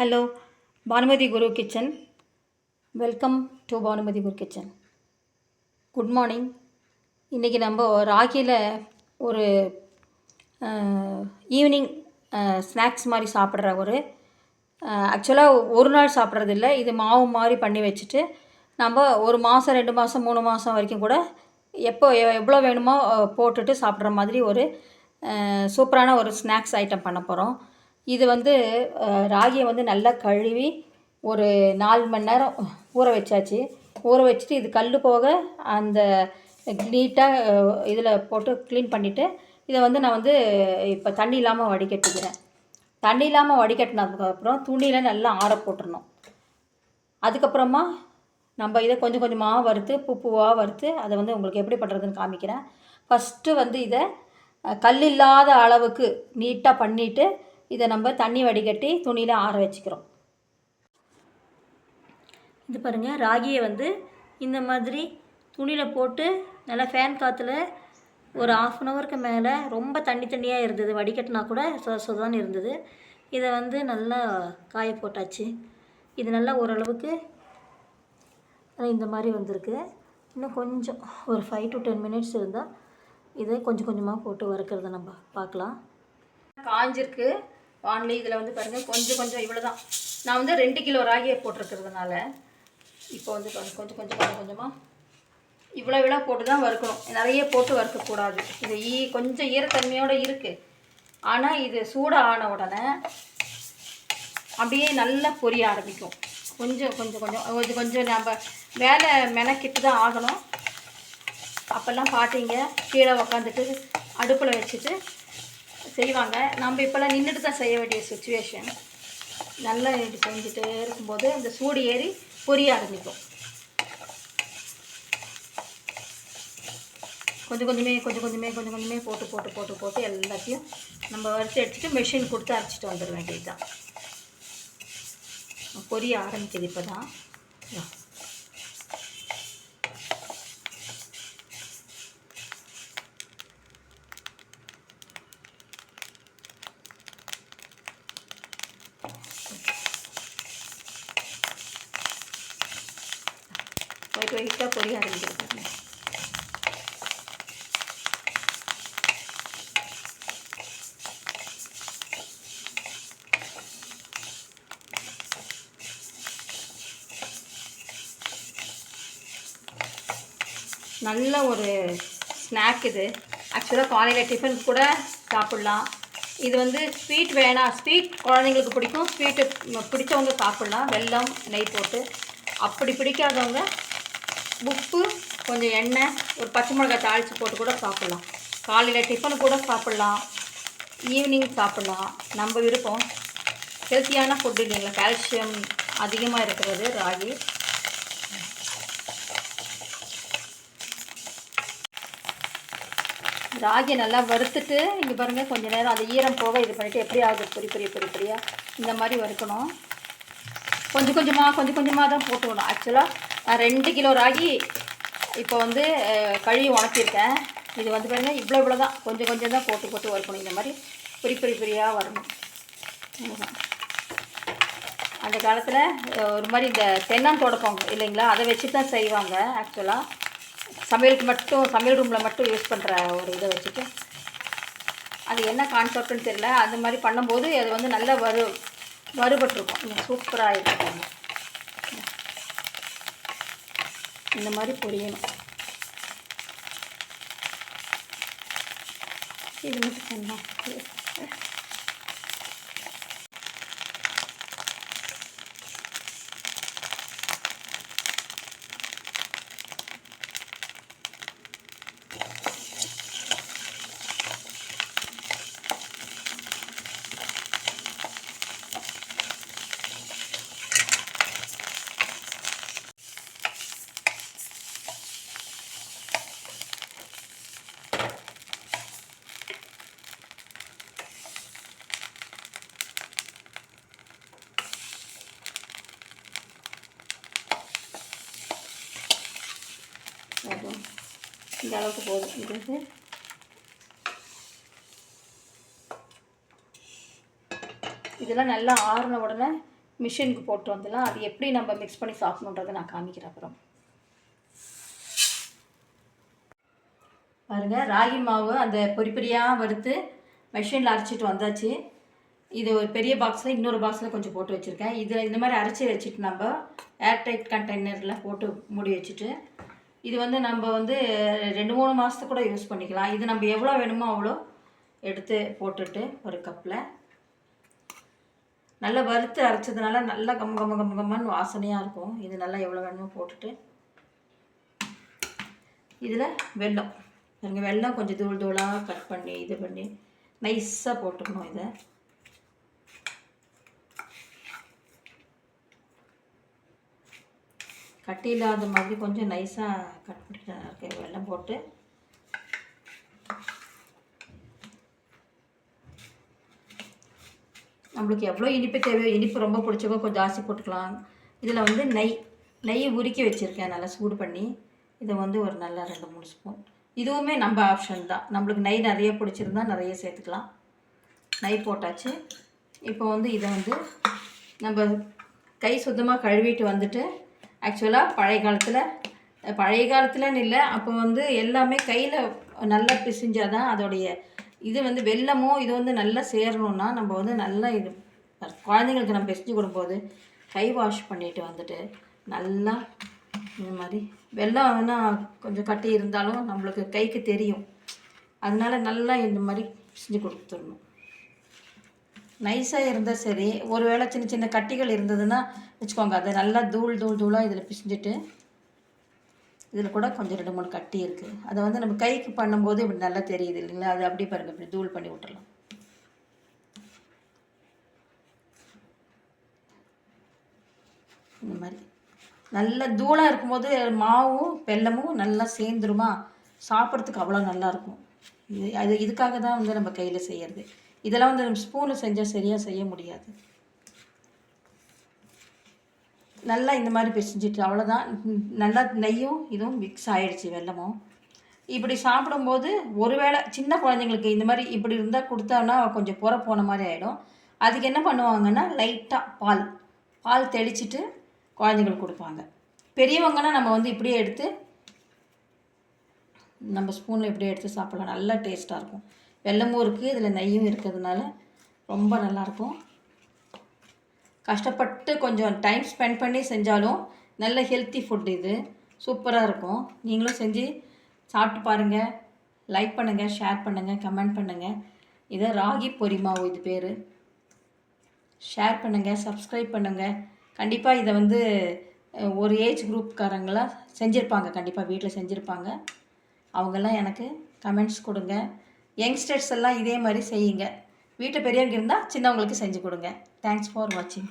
Hello Bhanumathi Guru kitchen welcome to Bhanumathi Guru kitchen good morning இன்றைக்கி நம்ம ராகியில் ஒரு evening snacks மாதிரி சாப்பிட்ற ஒரு ஆக்சுவலாக ஒரு நாள் சாப்பிட்றது இல்லை. இது மாவு மாதிரி பண்ணி வச்சுட்டு நம்ம ஒரு மாதம் ரெண்டு மாதம் மூணு மாதம் வரைக்கும் கூட எப்போ எவ்வளோ வேணுமோ போட்டுட்டு சாப்பிட்ற மாதிரி ஒரு சூப்பரான ஒரு ஸ்நாக்ஸ் ஐட்டம் பண்ண போகிறோம் இது வந்து ராகியை வந்து நல்லா கழுவி ஒரு நாலு மணி நேரம் ஊற வச்சாச்சு. ஊற வச்சுட்டு இது கல் போக அந்த நீட்டாக இதில் போட்டு க்ளீன் பண்ணிவிட்டு இதை வந்து நான் வந்து இப்போ தண்ணி இல்லாமல் வடிகட்டிக்கிறேன். தண்ணி இல்லாமல் வடிகட்டினதுக்கப்புறம் துணியில் நல்லா ஆற போட்டுடணும் அதுக்கப்புறமா நம்ம இதை கொஞ்சம் கொஞ்சமாக வறுத்து பூ பூவாக வறுத்து அதை வந்து உங்களுக்கு எப்படி பண்ணுறதுன்னு காமிக்கிறேன். ஃபஸ்ட்டு வந்து இதை கல் இல்லாத அளவுக்கு நீட்டாக பண்ணிவிட்டு இதை நம்ம தண்ணி வடிகட்டி துணியில் ஆற வச்சுக்கிறோம். இது பாருங்கள் ராகியை வந்து இந்த மாதிரி துணியில் போட்டு நல்லா ஃபேன் காற்றுல ஒரு ஆஃப் அன் ஹவருக்கு மேலே ரொம்ப தண்ணி தண்ணியாக இருந்தது. வடிகட்டினா கூட சொ சொதான் இருந்தது. இதை வந்து நல்லா காய போட்டாச்சு. இது நல்லா ஓரளவுக்கு இந்த மாதிரி வந்திருக்கு. இன்னும் கொஞ்சம் ஒரு ஃபைவ் டு டென் மினிட்ஸ் இருந்தால் இதை கொஞ்சம் கொஞ்சமாக போட்டு வறுக்கிறத நம்ம பார்க்கலாம். காஞ்சிருக்கு. வானிலை இதில் வந்து பாருங்கள் கொஞ்சம் கொஞ்சம் இவ்வளோ தான் நான் வந்து ரெண்டு கிலோ ராகியை போட்டிருக்கிறதுனால இப்போ வந்து கொஞ்சம் கொஞ்சம் கொஞ்சம் கொஞ்சமாக இவ்வளோ இவ்வளோ போட்டு தான் வறுக்கணும். நிறைய போட்டு வறுக்கக்கூடாது. இது ஈ கொஞ்சம் ஈரத்தன்மையோடு இருக்குது ஆனால் இது சூடாக ஆன உடனே அப்படியே நல்லா பொரிய ஆரம்பிக்கும். கொஞ்சம் கொஞ்சம் கொஞ்சம். கொஞ்சம் கொஞ்சம் நம்ம வேலை மெனக்கிட்டு தான் ஆகணும். அப்போல்லாம் பார்த்தீங்க கீழே உக்காந்துட்டு அடுப்பில் வச்சுட்டு செய்வாங்க. நம்ம இப்போல்லாம் நின்றுட்டு தான் செய்ய வேண்டிய சுச்சுவேஷன் நல்லா இப்படி செஞ்சுட்டே இருக்கும்போது அந்த சூடு ஏறி பொரிய ஆரம்பிக்கும். கொஞ்சம் கொஞ்சமே கொஞ்சம் கொஞ்சமே கொஞ்சம் கொஞ்சமே போட்டு போட்டு போட்டு போட்டு எல்லாத்தையும் நம்ம வறுத்து எடுத்துட்டு மிஷின் கொடுத்து அரைச்சிட்டு வந்துட வேண்டியது தான் பொரிய ஆரம்பிக்குது இப்போ தான் ஒயிட் ஒயிட்டாக பொரிய ஆரம்பிச்சிருக்காங்க நல்ல ஒரு ஸ்நாக் இது. ஆக்சுவலாக காலையில் டிஃபன் கூட சாப்பிட்லாம். இது வந்து ஸ்வீட் வேணாம் ஸ்வீட் குழந்தைங்களுக்கு பிடிக்கும். ஸ்வீட்டு பிடிச்சவங்க சாப்பிட்லாம். வெல்லம் நெய் போட்டு. அப்படி பிடிக்காதவங்க உப்பு கொஞ்சம் எண்ணெய் ஒரு பச்சை மிளகாய் தாளித்து போட்டு கூட சாப்பிட்லாம். காலையில் டிஃபன் கூட சாப்பிட்லாம். ஈவினிங் சாப்பிட்லாம். நம்ம விருப்பம் ஹெல்த்தியான ஃபுட்டு இல்லைங்களா? கால்சியம் அதிகமாக இருக்கிறது ராகி. ராகியை நல்லா வறுத்துட்டு இங்கே பாருங்கள் கொஞ்ச நேரம் அது ஈரம் போக இது பண்ணிவிட்டு எப்படி ஆகுது பொரி பொரிய பொரி பொரியா இந்த மாதிரி வறுக்கணும். கொஞ்சம் கொஞ்சமாக கொஞ்சம் கொஞ்சமாக தான் போட்டுக்கணும். ஆக்சுவலாக நான் ரெண்டு கிலோ ராகி இப்போ வந்து கழுவி உணக்கியிருக்கேன் இது வந்து பாருங்கள் இவ்வளோ இவ்வளோ தான். கொஞ்சம் கொஞ்சம் தான் போட்டு போட்டு வறுக்கணும் இந்த மாதிரி பிரி பிரி பிரியாக வரணும். அந்த காலத்தில் ஒரு மாதிரி இந்த தென்னந்தோடப்பம் இல்லைங்களா? அதை வச்சு தான் செய்வாங்க ஆக்சுவலாக சமையலுக்கு மட்டும் சமையல் ரூமில் மட்டும் யூஸ் பண்ணுற ஒரு இதை வச்சுட்டு. அது என்ன கான்செப்ட்னு தெரியல. அந்த மாதிரி பண்ணும்போது அது வந்து நல்லா வறு வருபட்டுருக்கும் சூப்பராக இருக்கும் இந்த மாதிரி பொரியணும். இது மட்டும் பண்ணலாம் போதும் இந்த அளவுக்கு போதும். இது வந்து இதெல்லாம் நல்லா ஆறுன உடனே மிஷினுக்கு போட்டு வந்துடலாம். அது எப்படி நம்ம மிக்ஸ் பண்ணி சாப்பிடணுன்றதை நான் காமிக்கிறேன் அப்புறம். பாருங்க ராகி மாவு அந்த பொறி பொரியாக வறுத்து மிஷினில் அரைச்சிட்டு வந்தாச்சு. இது ஒரு பெரிய பாக்ஸில் இன்னொரு பாக்ஸில் கொஞ்சம் போட்டு வச்சுருக்கேன். இதில் இந்த மாதிரி அரைச்சி வச்சுட்டு நம்ம ஏர்டைட் கண்டெய்னரில் போட்டு மூடி வச்சுட்டு இது வந்து நம்ம வந்து ரெண்டு மூணு மாதத்துக்கு கூட யூஸ் பண்ணிக்கலாம். இது நம்ம எவ்வளோ வேணுமோ அவ்வளோ எடுத்து போட்டுட்டு ஒரு கப்பில் நல்லா வறுத்து அரைச்சதுனால நல்லா கம்ம கம்ம கம்ம கம்மன்னு வாசனையாக இருக்கும். இது நல்லா எவ்வளோ வேணுமோ போட்டுட்டு. இதில் வெல்லம். பாருங்கள் வெல்லம் கொஞ்சம் தூள் தூளாக கட் பண்ணி இது பண்ணி நைஸாக போட்டுக்கணும் இதை. கட்டி இல்லாத மாதிரி கொஞ்சம் நைஸாக கட் பண்ணிட்டு வெள்ளம் போட்டு. நம்மளுக்கு எவ்வளோ இனிப்பு தேவையோ இனிப்பு ரொம்ப பிடிச்சவோ கொஞ்சம் ஜாஸ்தி போட்டுக்கலாம். இதில் வந்து நெய் நெய் உருக்கி வச்சுருக்கேன். நல்லா சூடு பண்ணி. இதை வந்து ஒரு நல்லா ரெண்டு மூணு ஸ்பூன் இதுவுமே நம்ம ஆப்ஷன் தான். நம்மளுக்கு நெய் நிறைய பிடிச்சிருந்தா நிறைய சேர்த்துக்கலாம். நெய் போட்டாச்சு. இப்போ வந்து இதை வந்து நம்ம கை சுத்தமாக கழுவிட்டு வந்துட்டு ஆக்சுவலாக பழைய காலத்தில் பழைய காலத்துலன்னு இல்லை அப்போ வந்து எல்லாமே கையில் நல்லா பிசிஞ்சால் தான் அதோடைய இது வந்து வெள்ளமோ இது வந்து நல்லா சேரணும்னா நம்ம வந்து நல்லா இது குழந்தைங்களுக்கு நம்ம பிசைஞ்சு கொடுக்கும்போது கை வாஷ் பண்ணிட்டு வந்துட்டு நல்லா இந்த மாதிரி வெள்ளம் வேணால் கொஞ்சம் கட்டி இருந்தாலும் நம்மளுக்கு கைக்கு தெரியும். அதனால நல்லா இந்த மாதிரி பிசைஞ்சு கொடுத்துடணும். நைஸாக இருந்தால் சரி. ஒரு வேளை சின்ன சின்ன கட்டிகள் இருந்ததுன்னா வச்சுக்கோங்க. அதை நல்லா தூள் தூள் தூளாக இதில் பிசிஞ்சிட்டு இதில் கூட கொஞ்சம் ரெண்டு மூணு கட்டி இருக்குது அதை வந்து நம்ம கைக்கு பண்ணும்போது இப்படி நல்லா தெரியுது இல்லைங்களா? அது அப்படியே பாருங்கள் இப்படி தூள் பண்ணி விட்டுறலாம். இந்த மாதிரி. நல்ல தூளாக இருக்கும்போது மாவும் வெல்லமும் நல்லா சேர்ந்துருமா? சாப்பிட்றதுக்கு அவ்வளோ நல்லாயிருக்கும் இது அது இதுக்காக தான் வந்து நம்ம கையில் செய்கிறது இதெல்லாம் வந்து நம்ம ஸ்பூனில் செஞ்சால் சரியாக செய்ய முடியாது. நல்லா இந்த மாதிரி பிசைஞ்சிட்டு அவ்வளோதான் நல்லா நெய்யும் இதுவும் மிக்ஸ் ஆகிடுச்சு வெல்லமும். இப்படி சாப்பிடும்போது ஒருவேளை சின்ன குழந்தைங்களுக்கு இந்த மாதிரி இப்படி இருந்தால் கொடுத்தோன்னா கொஞ்சம் புற போன மாதிரி ஆகிடும் அதுக்கு என்ன பண்ணுவாங்கன்னா லைட்டாக பால் பால் தெளிச்சிட்டு குழந்தைங்களுக்கு கொடுப்பாங்க. பெரியவங்கன்னா நம்ம வந்து இப்படியே எடுத்து நம்ம ஸ்பூனில் இப்படியே எடுத்து சாப்பிட்லாம். நல்லா டேஸ்ட்டாக இருக்கும். வெள்ளமும் இருக்குது இதில் நெய்யும் இருக்கிறதுனால ரொம்ப நல்லாயிருக்கும் கஷ்டப்பட்டு கொஞ்சம் டைம் ஸ்பெண்ட் பண்ணி செஞ்சாலும் நல்ல ஹெல்த்தி ஃபுட் இது. சூப்பராக இருக்கும். நீங்களும் செஞ்சு சாப்பிட்டு பாருங்கள் லைக் பண்ணுங்கள் ஷேர் பண்ணுங்கள் கமெண்ட் பண்ணுங்கள் இதை ராகி பொரிமாவு இது பேர். ஷேர் பண்ணுங்கள் சப்ஸ்கிரைப் பண்ணுங்கள் கண்டிப்பாக இதை வந்து ஒரு ஏஜ் குரூப்காரங்களாம் செஞ்சுருப்பாங்க. கண்டிப்பாக வீட்டில் செஞ்சுருப்பாங்க. அவங்கெல்லாம் எனக்கு கமெண்ட்ஸ் கொடுங்க. யங்ஸ்டர்ஸ் எல்லாம் இதே மாதிரி செய்யுங்க. வீட்டு பெரியவங்க இருந்தால் சின்னவங்களுக்கு செஞ்சு கொடுங்க. தேங்க்ஸ் ஃபார் வாட்சிங்